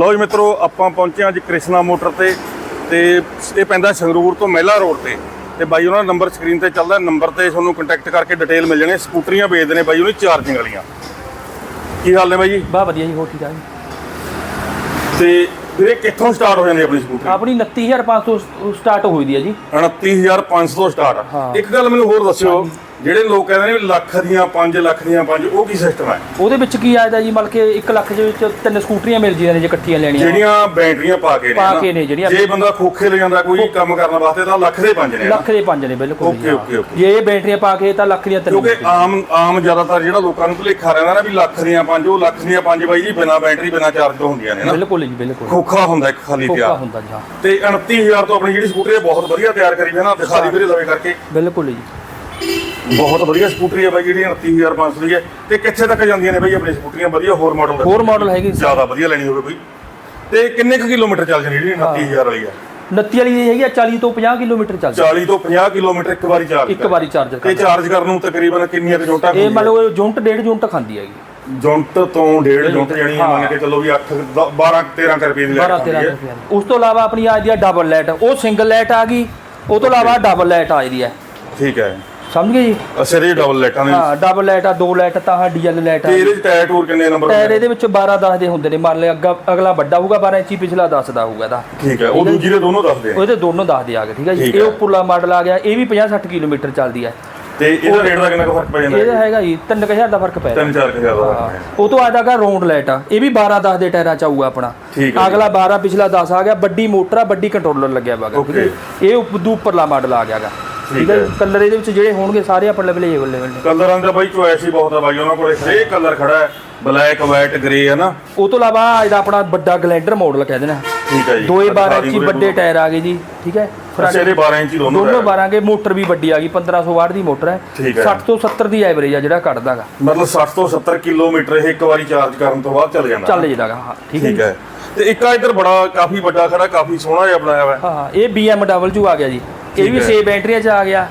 ਲਓ ਜੀ ਮਿੱਤਰੋ ਆਪਾਂ ਪਹੁੰਚੇ ਅੱਜ ਕ੍ਰਿਸ਼ਨਾ ਮੋਟਰ ਤੇ ਤੇ ਇਹ ਪੈਂਦਾ ਸੰਗਰੂਰ ਤੋਂ ਮਹਿਲਾ ਰੋਡ ਤੇ। ਤੇ ਬਾਈ ਉਹਨਾਂ ਦਾ ਨੰਬਰ ਸਕਰੀਨ ਤੇ ਚੱਲਦਾ ਨੰਬਰ ਤੇ ਤੁਹਾਨੂੰ ਕੰਟੈਕਟ ਕਰਕੇ ਡਿਟੇਲ ਮਿਲ ਜਾਣੀ ਸਕੂਟਰੀਆਂ ਵੇਚਦੇ ਨੇ ਬਾਈ ਉਹਨੇ ਚਾਰਜਿੰਗ ਵਾਲੀਆਂ। ਕੀ ਹਾਲ ਨੇ ਬਾਈ ਜੀ? ਬਾ ਵਧੀਆ ਜੀ ਹੋਰ ਠੀਕ ਆ ਜੀ ਤੇ ਵੀਰੇ ਕਿੱਥੋਂ ਸਟਾਰਟ ਹੋ ਜਾਂਦੀ ਆਪਣੀ ਸਕੂਟਰੀ? ਆਪਣੀ 29500 ਸਟਾਰਟ ਹੋਈ ਦੀ ਹੈ ਜੀ। 29500 ਤੋਂ ਸਟਾਰਟ। ਇੱਕ ਗੱਲ ਮੈਨੂੰ ਹੋਰ ਦੱਸਿਓ ਜਿਹੜੇ ਲੋਕ ਕਹਿੰਦੇ ਨੇ ਵੀ ਲੱਖ ਦੀਆਂ 5 ਲੱਖ ਦੀਆਂ 5 ਉਹ ਕੀ ਸਿਸਟਮ ਹੈ? ਉਹਦੇ ਵਿੱਚ ਕੀ ਆਇਦਾ ਜੀ ਮਤਲਬ ਕਿ 1 ਲੱਖ ਦੇ ਵਿੱਚ ਤਿੰਨ ਸਕੂਟਰੀਆਂ ਮਿਲ ਜਾਂਦੀਆਂ ਨੇ ਜੇ ਇਕੱਠੀਆਂ ਲੈਣੀਆਂ। ਜਿਹੜੀਆਂ ਬੈਟਰੀਆਂ ਪਾ ਕੇ ਨੇ ਪਾ ਕੇ ਨੇ ਜਿਹੜੀਆਂ- ਜੇ ਬੰਦਾ ਖੋਖੇ ਲੈ ਜਾਂਦਾ ਕੋਈ ਕੰਮ ਕਰਨ ਵਾਸਤੇ ਤਾਂ ਲੱਖ ਦੇ ਪੰਜ ਨੇ ਨਾ। ਲੱਖ ਦੇ ਪੰਜ ਨੇ ਬਿਲਕੁਲ ਓਕੇ। Okay, okay. ਜੇ ਇਹ ਬੈਟਰੀਆਂ ਪਾ ਕੇ ਤਾਂ ਲੱਖ ਦੀਆਂ ਤਿੰਨ ਕਿਉਂਕਿ। ਆਮ ਆਮ ਜ਼ਿਆਦਾਤਰ ਜਿਹੜਾ ਲੋਕਾਂ ਨੂੰ ਭੁਲੇਖਾ ਰਹਿੰਦਾ ਨਾ ਵੀ ਲੱਖ ਦੀਆਂ ਪੰਜ ਉਹ ਲੱਖ ਦੀਆਂ ਪੰਜ ਬਾਈ ਜੀ ਬਿਨਾ ਬੈਟਰੀ ਬਿਨਾ ਚਾਰਜ ਤੋਂ ਹੁੰਦੀਆਂ ਨੇ ਨਾ। ਬਿਲਕੁਲ ਜੀ ਬਿਲਕੁਲ। ਖੋਖਾ ਹੁੰਦਾ ਇੱਕ ਖਾਲੀ ਕੋਕਾ ਤਿਆਰ। ਹੁੰਦਾ ਜੀ ਤੇ 29000 ਤੋਂ ਆਪਣੀ ਜਿਹੜੀ ਸਕੂਟਰੀ ਬਹੁਤ ਵਧੀਆ ਤਿਆਰ ਕਰੀ ਹੈ ਨਾ ਦਿਖਾ ਦੀ ਵੀਰੇ ਲਵੇ ਕਰਕੇ। ਬਿਲਕੁਲ ਜੀ। ਬਹੁਤ ਵਧੀਆ ਸਕੂਟਰੀ ਹੈ ਬਾਈ ਜਿਹੜੀ 29500 ਦੀ ਹੈ। ਤੇ ਕਿੱਥੇ ਤੱਕ ਜਾਂਦੀਆਂ ਨੇ ਬਾਈ ਆਪਣੀ ਸਕੂਟਰੀਆਂ? ਵਧੀਆ ਹੋਰ ਮਾਡਲ ਹੋਰ ਮਾਡਲ ਹੈਗੇ। ਜ਼ਿਆਦਾ ਵਧੀਆ ਲੈਣੀ ਹੋਵੇ ਕੋਈ ਤੇ ਕਿੰਨੇ ਕੁ ਕਿਲੋਮੀਟਰ ਚੱਲ ਜਾਂਦੀ ਜਿਹੜੀ 29000 ਵਾਲੀ ਹੈ? 29 ਵਾਲੀ ਇਹ ਹੈਗੀ ਆ 40 ਤੋਂ 50 ਕਿਲੋਮੀਟਰ ਚੱਲਦੀ 40 ਤੋਂ 50 ਕਿਲੋਮੀਟਰ ਇੱਕ ਵਾਰੀ ਚਾਰਜ ਇੱਕ ਵਾਰੀ ਚਾਰਜ ਤੇ ਚਾਰਜ ਕਰਨ ਨੂੰ ਤਕਰੀਬਨ ਕਿੰਨੀਆਂ ਕੁ ਜੁੰਟਾਂ ਇਹ ਮੰਨ ਲਓ ਜੁੰਟ ਡੇਢ ਜੁੰਟ ਖਾਂਦੀ ਹੈਗੀ। ਜੁੰਟ ਤੋਂ ਡੇਢ ਜੁੰਟ ਹੈ ਮੰਨ ਕੇ ਚੱਲੋ ਵੀ 8 12 13 ਕੁ ਰੁਪਏ ਦੀ ਲੈ 12 13 ਰੁਪਏ ਦੀ। ਉਸ ਤੋਂ ਇਲਾਵਾ ਆਪਣੀ ਆ ਡਬਲ ਲਾਈਟ ਉਹ ਸਿੰਗਲ ਲਾਈਟ ਆ ਗਈ ਉਹ ਤੋਂ ਇਲਾਵਾ ਡਬਲ ਲਾਈਟ ਆ ਜਾਂਦੀ ਹੈ। ਠੀਕ ਹੈ। ਸਮਝ ਗਏ ਜੀ? ਅਸਰ ਇਹ ਡਬਲ ਲਾਈਟਾਂ ਦੇ ਹਾਂ ਡਬਲ ਲਾਈਟ ਆ ਦੋ ਲਾਈਟ ਤਾਂ ਆ ਡੀਐਲ ਲਾਈਟ ਆ। ਤੇ ਇਹਦੇ ਚ ਟਾਇਰ ਟੂਰ ਕਿੰਨੇ ਨੰਬਰ ਟਾਇਰ ਇਹਦੇ ਵਿੱਚ 12 10 ਦੇ ਹੁੰਦੇ ਨੇ ਮੰਨ ਲਿਆ ਅੱਗਾ ਅਗਲਾ ਵੱਡਾ ਹੋਊਗਾ 12 ਇੰਚੀ ਪਿਛਲਾ 10 ਦਾ ਹੋਊਗਾ ਇਹਦਾ। ਠੀਕ ਹੈ ਉਹ ਦੂਜੀ ਦੇ ਦੋਨੋਂ ਦੱਸਦੇ ਆ। ਉਹਦੇ ਦੋਨੋਂ 10 ਦੇ ਆ ਗਏ ਠੀਕ ਹੈ ਜੀ? ਇਹ। ਉੱਪਰਲਾ ਮਾਡਲ ਆ ਗਿਆ ਇਹ ਵੀ 50 60 ਕਿਲੋਮੀਟਰ ਚੱਲਦੀ ਹੈ। ਤੇ ਇਹਦਾ ਰੇਟ ਦਾ ਕਿੰਨਾ ਕੁ ਫ਼ਰਕ ਪੈ ਜਾਂਦਾ ਇਹਦਾ ਹੈਗਾ ਜੀ 3000 ਦਾ ਫ਼ਰਕ ਪੈ ਕੁ ਹਜ਼ਾਰ ਦਾ ਫ਼ਰਕ ਹੈ। ਉਹ ਤੋਂ ਆ ਜਾਗਾ ਰੌਂਡ ਲਾਈਟ ਆ ਇਹ ਵੀ 12 10 ਦੇ ਟਾਇਰਾਂ ਚ ਆਊਗਾ ਆਪਣਾ। ਅਗਲਾ 12 ਪਿਛਲਾ 10 ਆ ਗਿਆ ਵੱਡੀ ਮੋਟਰ ਆ ਵੱਡੀ ਕੰਟਰੋਲਰ ਲੱਗਿਆ ਹੋਗਾ। ਇਹ ਉੱਪ- ਦੂ ਉੱਪਰਲਾ ਮਾਡਲ ਆ ਗਿਆਗਾ ਠੀਕ ਹੈ। ਕਲਰ ਇਹਦੇ ਵਿੱਚ ਜਿਹੜੇ ਹੋਣਗੇ ਸਾਰੇ ਆਪਣੇ ਲੈਵਲ ਲੈਵਲ ਲੈਵਲ ਨੇ ਕਲਰਾਂ ਦਾ ਬਾਈ ਚੋਇਸ ਹੀ ਬਹੁਤ ਆ ਬਾਈ ਉਹਨਾਂ ਕੋਲੇ ਹਰੇਕ ਕਲਰ ਖੜਾ ਹੈ। ਬਲੈਕ ਵਾਈਟ ਗ੍ਰੇ ਹੈ ਨਾ। ਉਹ ਤੋਂ ਇਲਾਵਾ ਜਿਹੜਾ ਆਪਣਾ ਵੱਡਾ ਗਲੈਂਡਰ ਮਾਡਲ ਕਹਿੰਦੇ ਨੇ ਠੀਕ ਹੈ ਜੀ। ਦੋਏ ਦਿਖਾ 12 ਦੀ ਇੰਚੀ ਵੱਡੇ ਟਾਇਰ ਆ ਗਏ ਜੀ ਠੀਕ ਹੈ? ਅੱਛਾ ਇਹਦੇ 12 ਇੰਚੀ ਦੋਨੋਂ ਦੋਨੋਂ ਟਾਇਰ। 12 ਕੇ ਮੋਟਰ ਵੀ ਵੱਡੀ ਆ ਗਈ 1500 ਵਾਟ ਦੀ ਮੋਟਰ ਹੈ। ਠੀਕ ਹੈ। 60 ਤੋਂ 70 ਦੀ ਐਵਰੇਜ ਆ ਜਿਹੜਾ ਕੱਢਦਾਗਾ ਮਤਲਬ 60 ਤੋਂ 70 ਕਿਲੋਮੀਟਰ ਇਹ ਇੱਕ ਵਾਰੀ ਚਾਰਜ ਕਰਨ ਤੋਂ ਬਾਅਦ ਚੱਲ ਜਾਂਦਾ। ਚੱਲ ਜਦਾਗਾ ਠੀਕ ਹੈ ਤੇ ਇੱਕ ਆ ਇੱਧਰ ਬੜਾ ਕਾਫੀ ਵੱਡਾ ਖੜਾ ਕਾਫੀ ਸੋਹਣਾ ਜਿਹਾ ਬਣਾਇਆ ਹੋਇਆ। ਹਾਂ ਇਹ BMW ਆ ਗਿਆ ਜੀ। ਇਹ ਵੀ ਹੈ। 6 ਬੈਟਰੀਆਂ ਚ ਆ ਗਿਆ।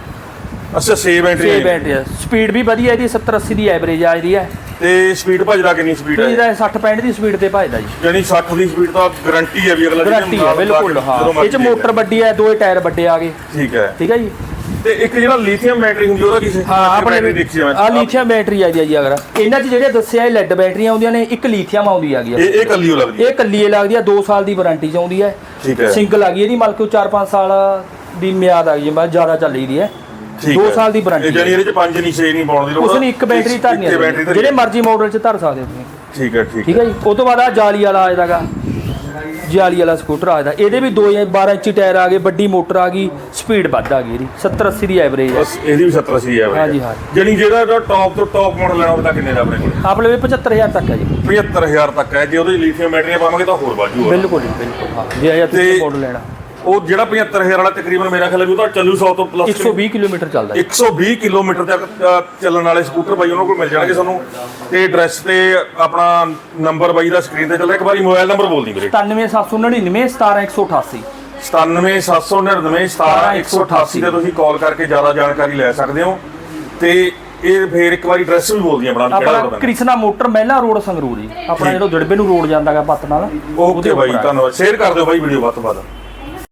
ਅੱਛਾ 6 ਬੈਟਰੀ 6 ਬੈਟਰੀਆਂ। ਸਪੀਡ ਵੀ ਵਧੀਆ ਇਹਦੀ 70 80 ਦੀ ਐਵਰੇਜ ਆ ਇਹਦੀ ਹੈ। ਤੇ ਸਪੀਡ ਭਜਦਾ ਕਿੰਨੀ ਸਪੀਡ ਹੈ? ਇਹਦਾ 60 65 ਦੀ ਸਪੀਡ ਤੇ ਭਜਦਾ ਜੀ। ਯਾਨੀ 60 ਦੀ ਸਪੀਡ ਤਾਂ ਗਾਰੰਟੀ ਹੈ ਵੀ ਅਗਲਾ ਗਾਰੰਟੀ ਹੈ ਬਿਲਕੁਲ ਹਾਂ। ਇਹ ਚ ਮੋਟਰ ਵੱਡੀ ਹੈ ਦੋਏ ਟਾਇਰ ਵੱਡੇ ਆ ਗਏ। ਠੀਕ ਹੈ। ਠੀਕ ਹੈ ਜੀ? ਤੇ ਇੱਕ ਜਿਹੜਾ ਲਿਥੀਅਮ ਬੈਟਰੀ ਹੁੰਦੀ ਉਹਦਾ ਕਿਸੇ ਹਾਂ ਆਪਣੇ ਦੇਖੀ ਮੈਂ ਆ ਲੀਥੀਅਮ ਬੈਟਰੀ ਆ ਜੀ ਅਗਰ। ਇਹਨਾਂ ਚ ਜਿਹੜੇ ਦੱਸਿਆ ਇਹ ਲੈਡ ਬੈਟਰੀਆਂ ਆਉਂਦੀਆਂ ਨੇ ਇੱਕ ਲੀਥੀਅਮ ਆਉਂਦੀ ਆ। ਗਈ ਇਹ ਇਹ ਕੱਲੀ ਲੱਗਦੀ ਇਹ ਕੱਲੀ ਲੱਗਦੀ ਆ 2 ਸਾਲ ਦੀ ਵਾਰੰਟੀ ਚ ਆਉਂਦੀ ਹੈ। ਠੀਕ ਹੈ। ਸਿੰਗਲ ਆ ਗਈ ਇਹਦੀ ਮਤਲਬ ਕਿ 4-5 ਸਾਲ ਦੀ ਮਿਆਦ ਆ ਗਈ ਮੈਂ ਜ਼ਿਆਦਾ ਚੱਲੀ ਦੀ ਹੈ। ਠੀਕ 2 ਹੈ। ਸਾਲ ਦੀ ਵਾਰੰਟੀ ਜਾਨੀ ਇਹਦੇ ਚ ਪੰਜ ਨਹੀਂ 6 ਨਹੀਂ ਪਾਉਣ ਦੀ ਲੋੜ। ਉਸ ਨੇ ਇੱਕ ਬੈਟਰੀ ਧਰਨੀ ਇੱਕੇ ਆ ਬੈਟਰੀ ਧਰਨੀ ਜਿਹੜੇ ਮਰਜ਼ੀ ਮਾਡਲ ਚ ਧਰ ਸਕਦੇ ਹੋ ਤੁਸੀਂ। ਠੀਕ ਹੈ ਠੀਕ ਠੀਕ ਹੈ ਜੀ? ਉਹ ਤੋਂ ਬਾਅਦ ਆ ਜਾਲੀ ਵਾਲਾ ਆ ਜਾਦਾਗਾ। ਜਾਲੀ ਵਾਲਾ ਸਕੂਟਰ ਆ ਜਾਂਦਾ। ਇਹਦੇ ਵੀ 2 ਜਾਂ 12 ਇੰਚੀ ਟਾਇਰ ਆ ਗਏ ਵੱਡੀ ਮੋਟਰ ਆ ਗਈ ਸਪੀਡ ਵੱਧ ਆ ਗਈ ਇਹਦੀ। 70 80 ਦੀ ਐਵਰੇਜ ਹੈ। ਬਸ ਇਹਦੀ ਵੀ 70 80 ਹੈ। ਹਾਂਜੀ, ਹਾਂ। ਜਾਨੀ ਜਿਹੜਾ ਟੌਪ ਤੋਂ ਟੌਪ ਮਾਡਲ ਲੈਣਾ ਹੋਵੇ ਤਾਂ ਕਿੰਨੇ ਦਾ ਆਪਣੇ ਕੋਲ? ਆਪਣੇ ਵੀ 75000 ਤੱਕ ਹੈ ਜੀ। 75000 ਤੱਕ ਹੈ। ਜੇ ਉਹਦੇ ਲਿਥੀਅਮ ਬੈਟਰੀਆਂ ਪਾਵਾਂਗੇ ਤਾਂ ਹੋਰ ਵਾਜੂ ਬਿਲਕੁਲ ਜੀ ਬਿਲਕੁਲ। ਹਾਂ ਜੇ ਤੇ- ਤੁਸੀਂ ਮਾਡਲ ਲੈਣਾ। ਉਹ ਜਿਹੜਾ 75000 ਵਾਲਾ ਤਕਰੀਬਨ ਮੇਰਾ ਖਿਆਲ ਹੈ ਵੀ ਉਹ ਤਾਂ ਚੱਲੂ 100 ਤੋਂ ਪਲੱਸ 120 ਕਿਲੋਮੀਟਰ ਚੱਲਦਾ ਜੀ। 120 ਕਿਲੋਮੀਟਰ ਤੱਕ ਚੱਲਣ ਵਾਲੇ ਸਕੂਟਰ ਬਾਈ ਉਹਨਾਂ ਕੋਲ ਮਿਲ ਜਾਣਗੇ ਸਾਨੂੰ। ਤੇ ਐਡਰੈਸ ਤੇ ਆਪਣਾ ਨੰਬਰ ਬਾਈ ਦਾ ਸਕਰੀਨ ਤੇ ਚੱਲਦਾ। ਇੱਕ ਵਾਰੀ ਮੋਬਾਈਲ ਨੰਬਰ ਬੋਲ ਦੀ ਵੀਰੇ। 97799 17188 97799 17188 ਤੇ ਤੁਸੀਂ ਕਾਲ ਕਰਕੇ ਜ਼ਿਆਦਾ ਜਾਣਕਾਰੀ ਲੈ ਸਕਦੇ ਹੋ। ਤੇ ਇਹ ਫੇਰ ਇੱਕ ਵਾਰੀ ਐਡਰੈਸ ਵੀ ਬੋਲ ਦੀ ਆਪਣਾ ਕਿਹੜਾ ਆਪਣਾ ਕ੍ਰਿਸ਼ਨਾ ਮੋਟਰ ਮਹਿਲਾ ਰੋਡ ਸੰਗਰੂਰ ਜੀ। ਆਪਣਾ ਜਦੋਂ ਜੜਬੇ ਨੂੰ ਰੋਡ ਜਾਂਦਾਗਾ ਪੱਤ ਨਾਲ। ਓਕੇ ਬਾਈ ਧੰਨਵਾਦ। ਸ਼ੇਅਰ ਕਰ ਦਿਓ ਬਾਈ ਵੀਡੀਓ ਵੱਧ ਤੋਂ ਵੱਧ।